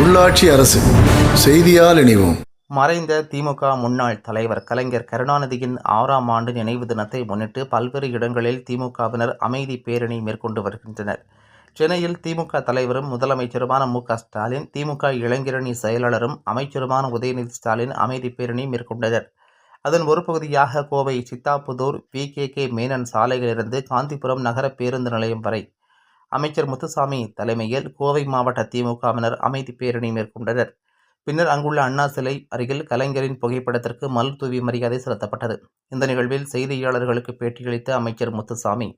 உள்ளாட்சி அரசு செய்தியால் இணைவோம். மறைந்த திமுக முன்னாள் தலைவர் கலைஞர் கருணாநிதியின் ஆறாம் ஆண்டு நினைவு தினத்தை முன்னிட்டு பல்வேறு இடங்களில் திமுகவினர் அமைதி பேரணி மேற்கொண்டு வருகின்றனர். சென்னையில் திமுக தலைவரும் முதலமைச்சருமான மு க ஸ்டாலின் திமுக இளைஞரணி செயலாளரும் அமைச்சருமான உதயநிதி ஸ்டாலின் அமைதி பேரணி மேற்கொண்டனர். அதன் ஒரு பகுதியாக Kovai Siddhapudur V K K Menon சாலையிலிருந்து Gandhipuram நகர பேருந்து நிலையம் வரை அமைச்சர் முத்துசாமி தலைமையில் கோவை மாவட்ட திமுகவினர் அமைதி பேரணி மேற்கொண்டனர். பின்னர் அங்குள்ள அண்ணா சிலை அருகில் கலைஞரின் புகைப்படத்திற்கு மல் தூவி மரியாதை செலுத்தப்பட்டது. இந்த நிகழ்வில் செய்தியாளர்களுக்கு பேட்டியளித்த அமைச்சர் முத்துசாமி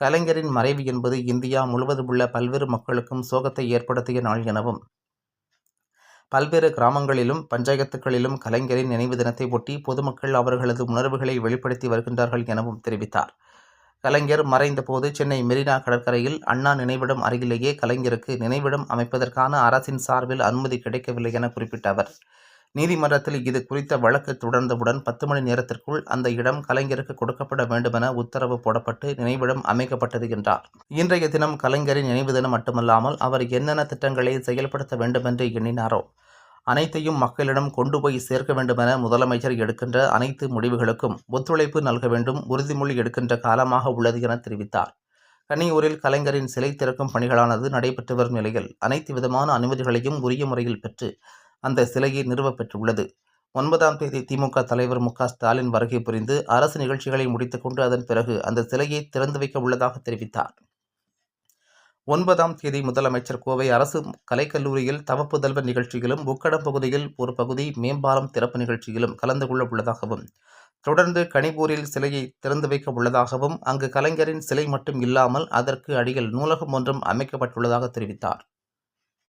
கலைஞரின் மறைவு என்பது இந்தியா முழுவதும் உள்ள பல்வேறு மக்களுக்கும் சோகத்தை ஏற்படுத்திய நாள் எனவும் பல்வேறு கிராமங்களிலும் பஞ்சாயத்துகளிலும் கலைஞரின் நினைவு தினத்தை ஒட்டி பொதுமக்கள் அவர்களது உணர்வுகளை வெளிப்படுத்தி வருகின்றார்கள் எனவும் தெரிவித்தார். கலைஞர் மறைந்தபோது சென்னை மெரினா கடற்கரையில் அண்ணா நினைவிடம் அருகிலேயே கலைஞருக்கு நினைவிடம் அமைப்பதற்கான அரசின் சார்பில் அனுமதி கிடைக்கவில்லை என குறிப்பிட்ட அவர். நீதிமன்றத்தில் இது குறித்த வழக்கு தொடர்ந்தவுடன் பத்து மணி நேரத்திற்குள் அந்த இடம் கலைஞருக்கு கொடுக்கப்பட வேண்டுமென உத்தரவு போடப்பட்டு நினைவிடம் அமைக்கப்பட்டது என்றார். இன்றைய தினம் கலைஞரின் நினைவு தினம் மட்டுமல்லாமல் அவர் என்னென்ன திட்டங்களை செயல்படுத்த வேண்டுமென்று எண்ணினாரோ அனைத்தையும் மக்களிடம் கொண்டு போய் சேர்க்க வேண்டுமென முதலமைச்சர் எடுக்கின்ற அனைத்து முடிவுகளுக்கும் ஒத்துழைப்பு நல்க வேண்டும் உறுதிமொழி எடுக்கின்ற காலமாக உள்ளது என தெரிவித்தார். கன்னியூரில் கலைஞரின் சிலை திறக்கும் பணிகளானது நடைபெற்று வரும் நிலையில் அனைத்து விதமான அனுமதிகளையும் உரிய முறையில் பெற்று அந்த சிலையை நிறுவப்பெற்றுள்ளது ஒன்பதாம் தேதி திமுக தலைவர் மு. ஸ்டாலின் வருகை புரிந்து அரசு நிகழ்ச்சிகளை முடித்துக்கொண்டு அதன் பிறகு அந்த சிலையை திறந்து வைக்க உள்ளதாக தெரிவித்தார். ஒன்பதாம் தேதி முதலமைச்சர் கோவை அரசு கலைக்கல்லூரியில் தவப்புதல்வ நிகழ்ச்சியிலும் உக்கடம் பகுதியில் ஒரு பகுதி மேம்பாலம் திறப்பு நிகழ்ச்சியிலும் கலந்து கொள்ள உள்ளதாகவும் தொடர்ந்து கனிபூரில் சிலையை திறந்து வைக்க உள்ளதாகவும் அங்கு கலைஞரின் சிலை மட்டும் இல்லாமல் அதற்கு அடியில் நூலகம் ஒன்றும் அமைக்கப்பட்டுள்ளதாக தெரிவித்தார்.